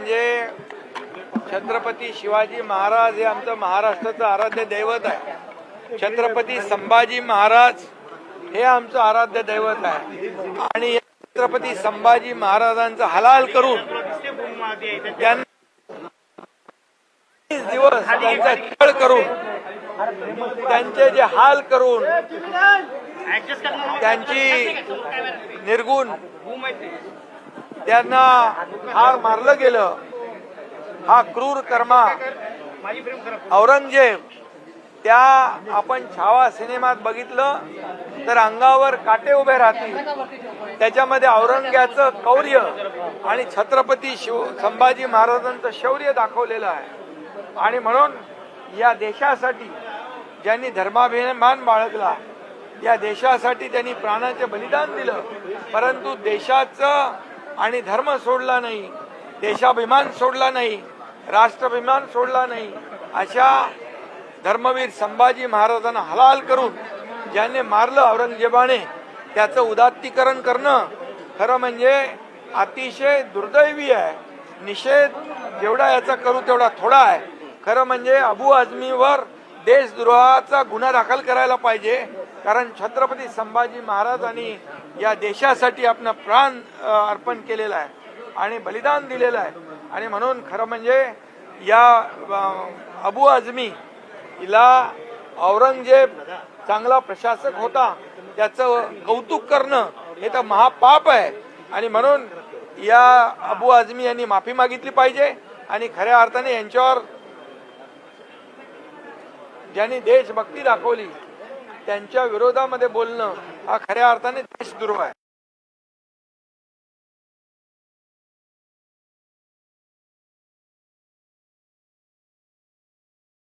म्हणजे छत्रपती शिवाजी महाराज हे आमचं महाराष्ट्राचं आराध्य दैवत आहे. छत्रपती संभाजी महाराज हे आमचं आराध्य दैवत आहे. आणि छत्रपती संभाजी महाराजांचा हलाल करून त्यांना दिवस त्यांचा छळ करून त्यांचे जे हाल करून त्यांची निर्गुण त्यांना हार मारलं गेलं. हा क्रूर कर्मा औरंगजेब त्या आपण छावा सिनेमात बघितलं तर अंगावर काटे उभे राहतील. त्याच्यामध्ये औरंग्याचं कौर्य आणि छत्रपती शिव संभाजी महाराजांचं शौर्य दाखवलेलं आहे. आणि म्हणून या देशासाठी ज्यांनी धर्माभिमान बाळगला या देशासाठी त्यांनी प्राणाचे बलिदान दिलं. परंतु देशाचं आणि धर्म सोडला नाही देशाभिमान सोडला नाही राष्ट्राभिमान सोडला नाही अशा धर्मवीर संभाजी महाराजांना हलाल करून ज्याने मारलं औरंगजेबाने त्याचं उदात्तीकरण करणं खरं म्हणजे अतिशय दुर्दैवी आहे. निषेध जेवढा याचा करू तेवढा थोडा आहे. खरं म्हणजे अबू आझमीवर देशद्रोहाचा गुन्हा दाखल करायला पाहिजे. कारण छत्रपती संभाजी महाराजांनी या देशासाठी आपलं प्राण अर्पण केलेलं आहे आणि बलिदान दिलेलं आहे. आणि म्हणून खरं म्हणजे या अबू आझमी हिला औरंगजेब चांगला प्रशासक होता. त्याचं कौतुक करणं हे तर महापाप आहे. आणि म्हणून या अबू आझमी यांनी माफी मागितली पाहिजे आणि खऱ्या अर्थाने यांच्यावर ज्यांनी देशभक्ती दाखवली त्यांच्या विरोधामध्ये बोलणं हा खऱ्या अर्थाने देशद्रोह आहे.